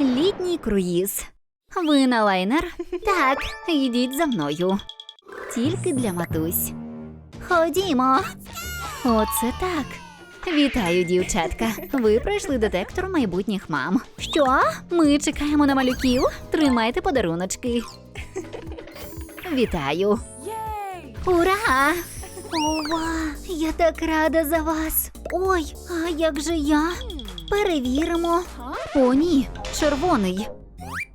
Літній круїз. Ви на лайнер? Так, йдіть за мною. Тільки для матусь. Ходімо. Оце так. Вітаю, дівчатка. Ви пройшли детектор майбутніх мам. Що? Ми чекаємо на малюків. Тримайте подаруночки. Вітаю. Ура! Ова! Я так рада за вас. Ой, а як же я? Перевіримо. О, ні, червоний.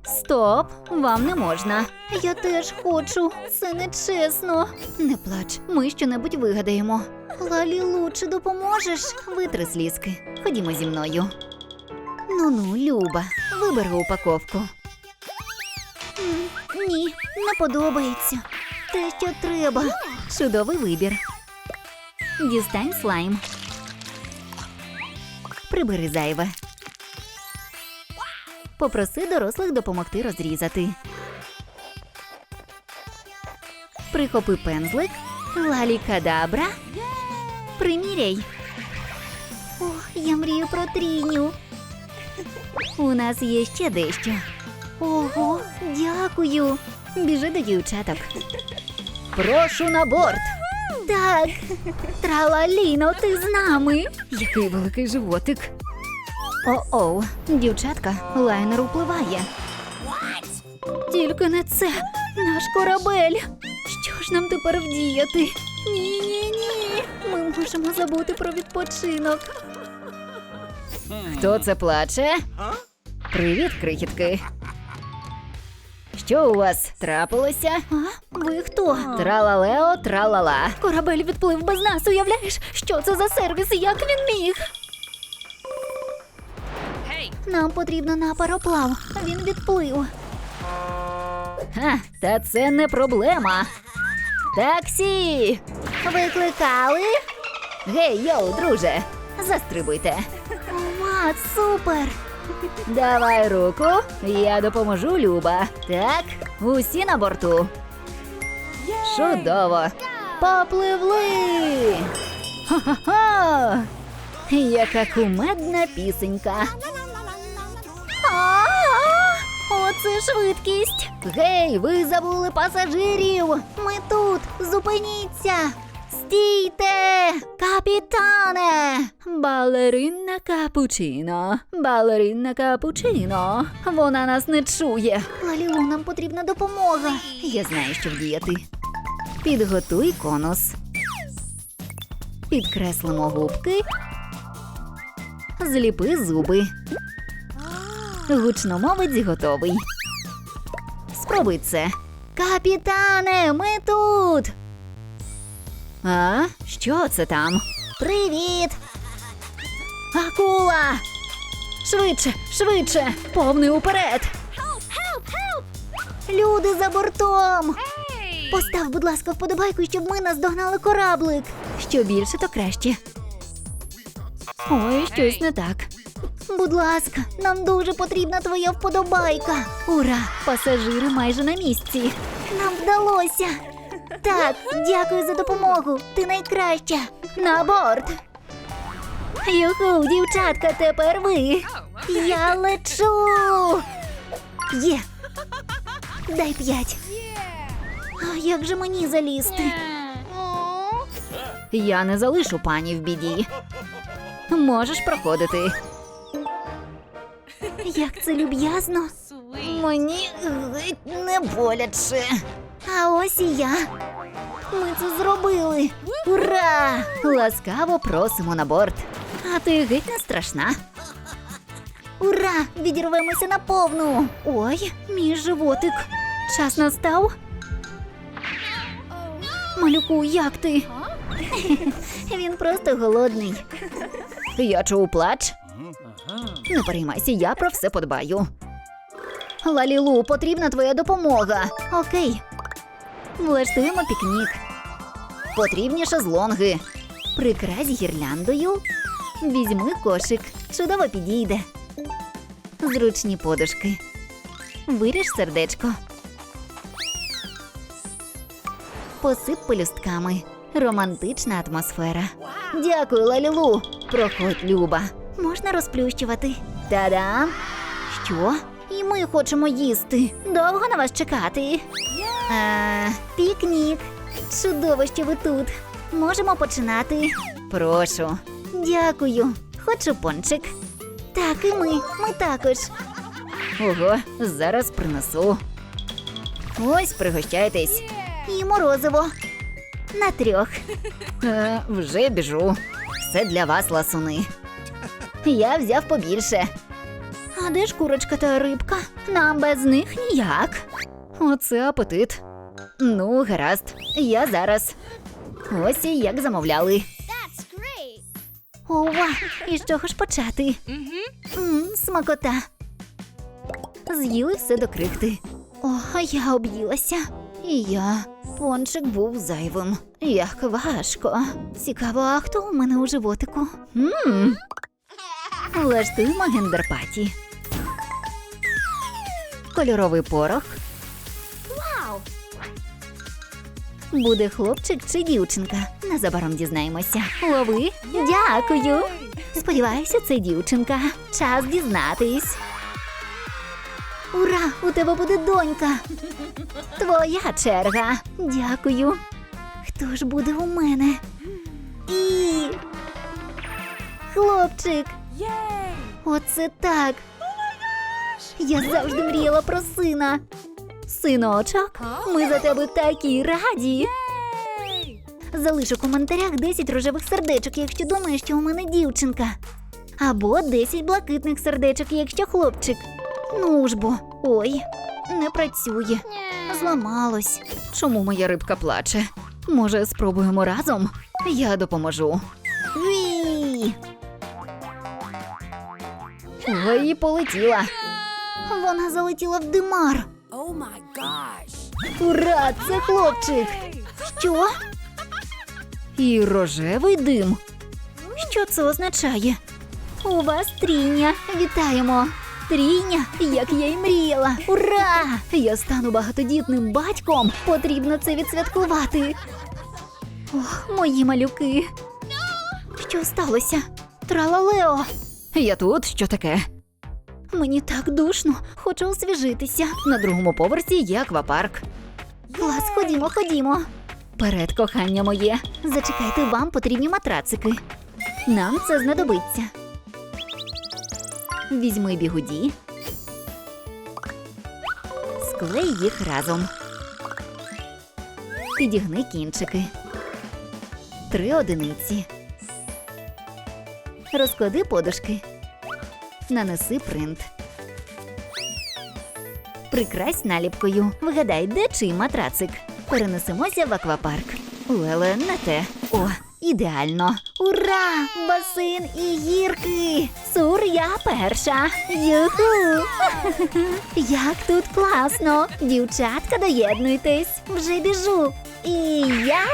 Стоп, вам не можна. Я теж хочу. Це нечесно. Не плач, ми щонебудь вигадаємо. Лалілу, чи допоможеш? Витри слізки. Ходімо зі мною. Ну-ну, Люба, вибери упаковку. Ні, не подобається. Те, що треба. Чудовий вибір. Дістань слайм. Прибери зайве. Попроси дорослих допомогти розрізати. Прихопи пензлик. Лалікадабра. Приміряй. О, я мрію про тріню. У нас є ще дещо. Ого, дякую. Біжи до дівчаток. Прошу на борт. Так. Тралаліно, ти з нами. Який великий животик. О-оу, дівчатка, лайнер upливає. Тільки не це, наш корабель. Що ж нам тепер вдіяти? Ні, ні, ні. Ми можемо забути про відпочинок. Хто це плаче? Привіт, крихітки. Що у вас трапилося? А? Ви хто? Тралалео, тралала. Корабель відплив без нас, уявляєш? Що це за сервіс і як він міг? Нам потрібно на пароплав. Він відплив. Ха, та це не проблема. Таксі! Викликали? Гей, йоу, друже, застрибуйте. Ова, супер! Давай руку, я допоможу, Люба. Так, усі на борту. Чудово. Попливли. Хо-хо-хо! Яка кумедна пісенька. Швидкість. Гей, ви забули пасажирів. Ми тут. Зупиніться. Стійте, капітане! Балерина капучино, балерина капучино. Вона нас не чує. Лалілу, нам потрібна допомога. Я знаю, що вдіяти. Підготуй конус. Підкреслимо губки. Зліпи зуби. Гучномовець готовий. Спробуй це. Капітане, ми тут. А? Що це там? Привіт! Акула! Швидше, швидше! Повний уперед! Люди за бортом! Постав, будь ласка, вподобайку, щоб ми наздогнали кораблик. Що більше, то краще. Ой, щось не так. Будь ласка, нам дуже потрібна твоя вподобайка. Ура! Пасажири майже на місці. Нам вдалося. Так, дякую за допомогу. Ти найкраща. На борт. Юху, дівчатка, тепер ви. Я лечу. Є. Дай п'ять. А як же мені залізти? Я не залишу пані в біді. Можеш проходити. Як це люб'язно. Мені геть не боляче. А ось і я. Ми це зробили. Ура! Ласкаво просимо на борт. А ти геть не страшна. Ура! Відірвемося на повну. Ой, мій животик. Час настав. Малюку, як ти? Він просто голодний. Я чув плач. Не переймайся, я про все подбаю. Лалілу, потрібна твоя допомога. Окей. Влаштуємо пікнік. Потрібні шезлонги. Прикрась гірляндою. Візьми кошик. Чудово підійде. Зручні подушки. Виріж сердечко. Посип пелюстками. Романтична атмосфера. Дякую, Лалілу. Проходь, Люба. Можна розплющувати. Та-дам! Що? І ми хочемо їсти. Довго на вас чекати. Е, пікнік. Чудово, що ви тут. Можемо починати. Прошу. Дякую. Хочу пончик. Так, і ми. Ми також. Ого, зараз принесу. Ось пригощайтесь. І морозиво. На трьох. Е, вже біжу. Все для вас, ласуни. Я взяв побільше. А де ж курочка та рибка? Нам без них ніяк. Оце апетит. Ну, гаразд, я зараз. Ось і як замовляли. Ова, і з чого ж почати? Мм, смакота. З'їли все до крихти. О, а я об'їлася. І я. Пончик був зайвим. Як важко. Цікаво, а хто у мене у животику? Мм. Влаштуємо гендерпаті. Кольоровий порох. Wow. Буде хлопчик чи дівчинка? Незабаром дізнаємося. Лови. Дякую. Сподіваюся, це дівчинка. Час дізнатись. Ура! У тебе буде донька. Твоя черга. Дякую. Хто ж буде у мене? І. Хлопчик. Оце так. Я завжди мріяла про сина. Синочок, ми за тебе такі раді. Залиш у коментарях 10 рожевих сердечок, якщо думаєш, що у мене дівчинка. Або 10 блакитних сердечок, якщо хлопчик. Ну ж бо, ой, не працює. Зламалось. Чому моя рибка плаче? Може, спробуємо разом? Я допоможу. Ой, полетіла. Вона залетіла в димар. Oh. Ура, це хлопчик. Що? І рожевий дим. Що це означає? У вас трійня. Вітаємо. Трійня, як я й мріяла. Ура! Я стану багатодітним батьком. Потрібно це відсвяткувати. Ох, мої малюки. Що сталося? Тралалео. Я тут, що таке? Мені так душно, хочу освіжитися. На другому поверсі є аквапарк. Клас, ходімо, ходімо. Перед кохання моє. Зачекайте, вам потрібні матрацики. Нам це знадобиться. Візьми бігуді. Склей їх разом. Підігни кінчики. Три одиниці. Розклади подушки. Нанеси принт. Прикрась наліпкою. Вгадай, де чий матрацик. Перенесемося в аквапарк. Леле, не те. О, ідеально. Ура! Басейн і гірки! Сур, я перша. Юху! Як тут класно! Дівчатка, доєднуйтесь! Вже біжу. І я.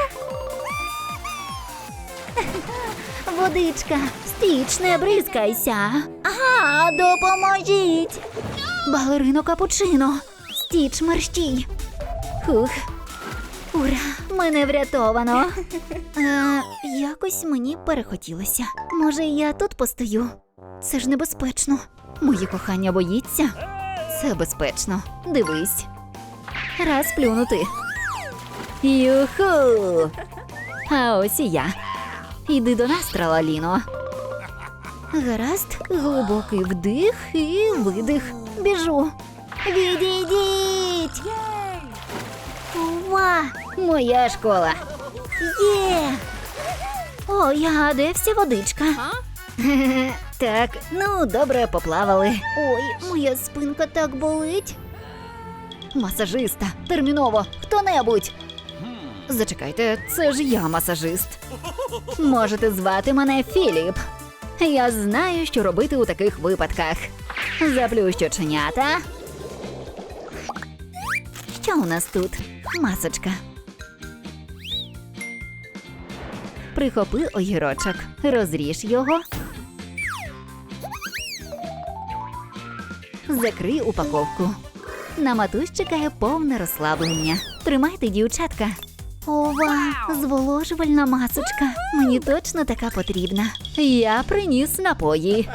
Водичка, стіч, не бризкайся. А, допоможіть! Балерино капучино, стіч мерщій. Хух. Ура, мене врятовано. Е, якось мені перехотілося. Може, я тут постою? Це ж небезпечно. Моє кохання боїться. Це безпечно. Дивись. Раз плюнути. Юху. А ось і я. Іди до нас, тралаліно. Гаразд, глибокий вдих і видих. Біжу. Відійдіть! Ова! Моя школа. Є! Ой, а де вся водичка? Так, ну добре поплавали. Ой, моя спинка так болить. Масажиста, терміново, хто-небудь. Зачекайте, це ж я масажист. Можете звати мене Філіп. Я знаю, що робити у таких випадках. Заплющу оченята. Що у нас тут? Масочка. Прихопи огірочок, розріж його. Закрий упаковку. На матусь чекає повне розслаблення. Тримайте, дівчатка. Ова, зволожувальна масочка. Мені точно така потрібна. Я приніс напої.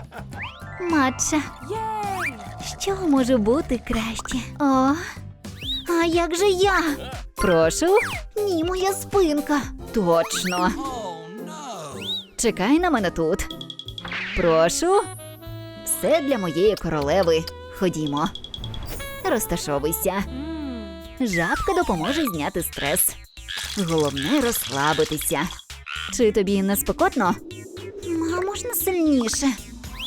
Матча. Що може бути краще? О, а як же я? Прошу. Ні, моя спинка. Точно. Чекай на мене тут. Прошу. Все для моєї королеви. Ходімо. Розташовуйся. Жабка допоможе зняти стрес. Головне розслабитися. Чи тобі не спекотно? А можна сильніше.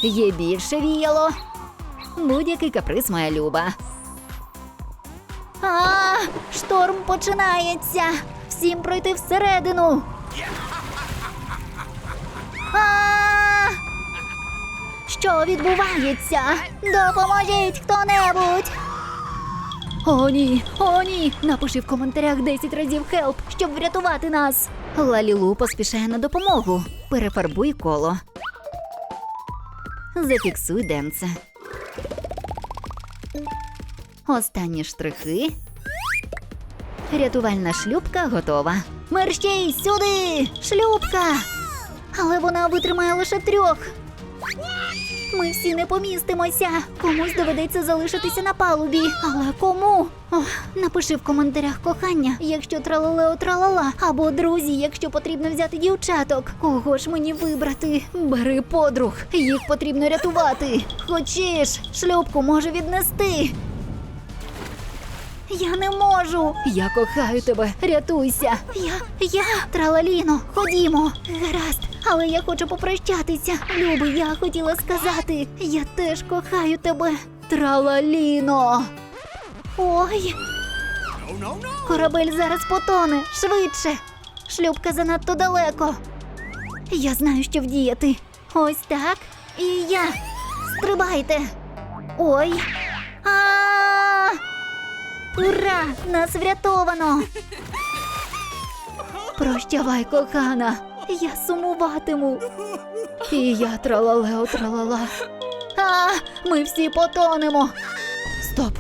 Є більше віяло. Будь-який каприз моя люба. А, шторм починається. Всім пройти всередину. А! Що відбувається? Допоможіть хто-небудь! О, ні, о, ні! Напиши в коментарях 10 разів хелп, щоб врятувати нас. Лалілу поспішає на допомогу. Перефарбуй коло. Зафіксуй денце. Останні штрихи. Рятувальна шлюпка готова. Мерщій сюди! Шлюпка! Але вона витримає лише трьох. Ми всі не помістимося. Комусь доведеться залишитися на палубі. Але кому? Ох, напиши в коментарях кохання, якщо тралалео тралала, або друзі, якщо потрібно взяти дівчаток. Кого ж мені вибрати? Бери подруг, їх потрібно рятувати. Хочеш, шлюбку може віднести. Я не можу. Я кохаю тебе. Рятуйся. Я, я, тралаліно, ходімо. Гаразд, але я хочу попрощатися. Люби, я хотіла сказати. Я теж кохаю тебе. Тралаліно. Ой. Корабель зараз потоне. Швидше. Шлюбка занадто далеко. Я знаю, що вдіяти. Ось так. І я. Стрибайте. Ой. А! Ура! Нас врятовано! Прощавай, кохана. Я сумуватиму. І я тралалео тралала. А, ми всі потонемо. Стоп.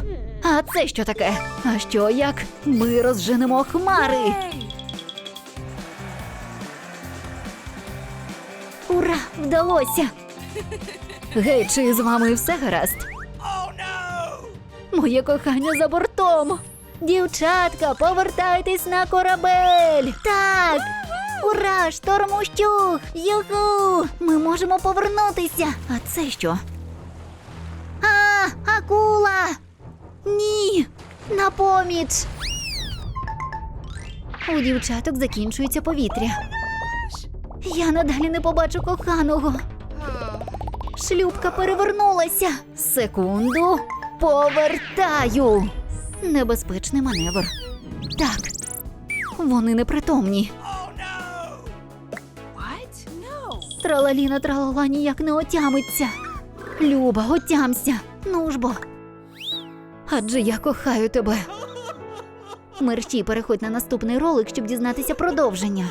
А це що таке? А що як? Ми розженемо хмари. Ура! Вдалося! Гей, чи з вами все гаразд? Моє кохання за бортом. Дівчатка, повертайтесь на корабель. Так. Ура! Шторм ущух! Юху! Ми можемо повернутися. А це що? А, акула! Ні! На поміч! У дівчаток закінчується повітря. Я надалі не побачу коханого. Шлюбка перевернулася. Секунду. Повертаю. Небезпечний маневр. Так. Вони непритомні. Тралаліна тралала ніяк не отямиться. Люба, отямся. Ну ж бо. Адже я кохаю тебе. Мерщій переходь на наступний ролик, щоб дізнатися продовження.